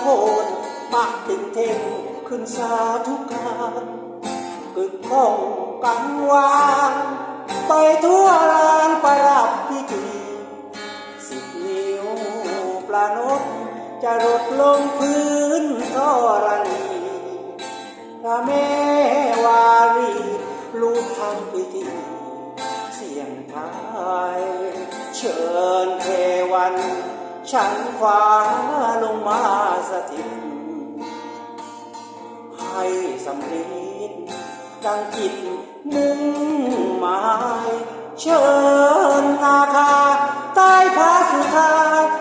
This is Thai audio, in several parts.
โพนปักถึงเท่งขึ้นสาธุการกึกก้องกังวานไปทั่วลานปรับพิธีสิบนิ้วปลานกจะรดลงพื้นธรณีพระแม่วารีลูกทำพิธี เสียงทาย เชิญเทวัน ฉันขวาลงมาสถิต ให้สำเร็จดังจิตมุ่งหมาย เชิญนาคาใต้พระสุธา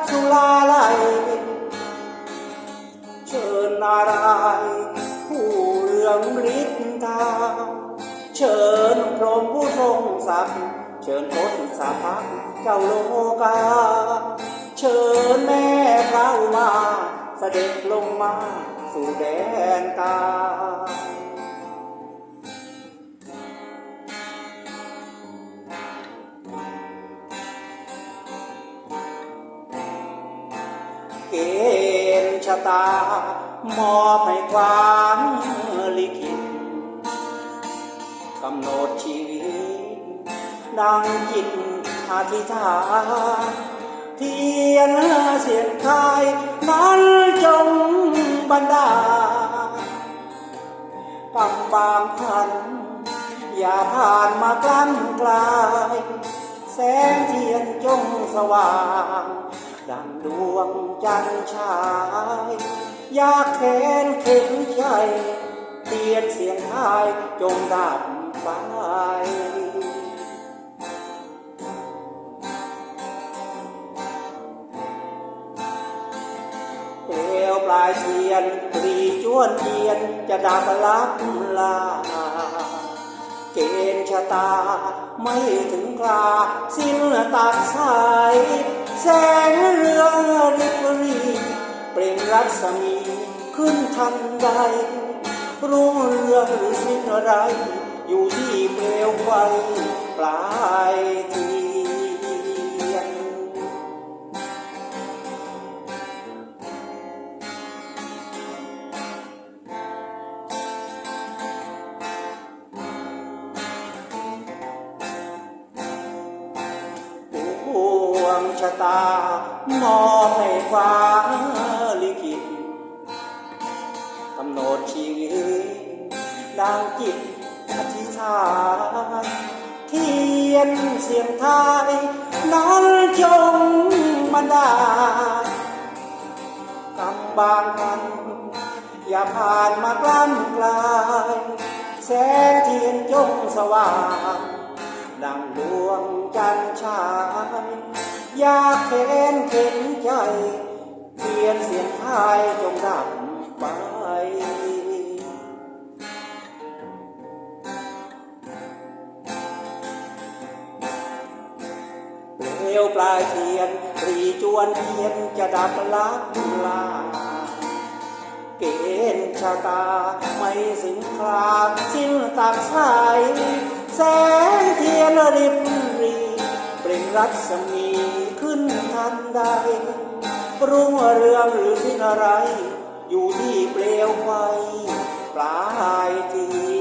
สุลาไลยเชิญนารายผู้เรืองฤทธิ์ตาเชิญพรหมผู้ทรงศักดิ์เชิญทศสาพักเจ้าโลกา เชิญแม่พระอุมาเสด็จลงมาสู่แดนกาเกณฑ์ชะตามอบให้ความลิขิตกำหนดชีวิต ดังจิตอธิษฐาน เทียนเสียงทายนั้นจงบันดาลกำบางพัน อย่าผ่านมากลั้นกลาย แสงเทียนจงสว่าง ดังดวงจันทร์ฉาย อยากแขนเข็นใจเทียนเสียงทายจงดับไป ปลายเทียนปรีจวนเทียนจะดับลับลา เกณฑ์ชะตาไม่ถึงคราสิ้นตัดสาย แสงเรืองริบรีเปล่งรัศมีขึ้นทันใดรุ่งเรืองหรือสิ้นอะไร อยู่ที่เปลวไฟปลาย วงชะตามอบให้ฟ้าลิขิตกำหนดชีวิตดังจิตอธิษฐานเทียนเสียงไทยนั้นจงบันดาลกำบางกันอย่าผ่านมากลั้นกลายแสงเทียนจงสว่างดังดวงจันทร์ฉาย ยากเห็นเข็นใจเทียนเสียงทายจงดับไปเปลวปลายเทียนรีจวนเทียนจะดับลับลา เกณฑ์ชะตาไม่สิงคลาสิ้นตักสายแสงเทียนริบรี เปล่งรัศมี ขึ้นทันใดรุ่งเรืองหรือสิ่งอะไร อยู่ที่เปลวไฟปลายที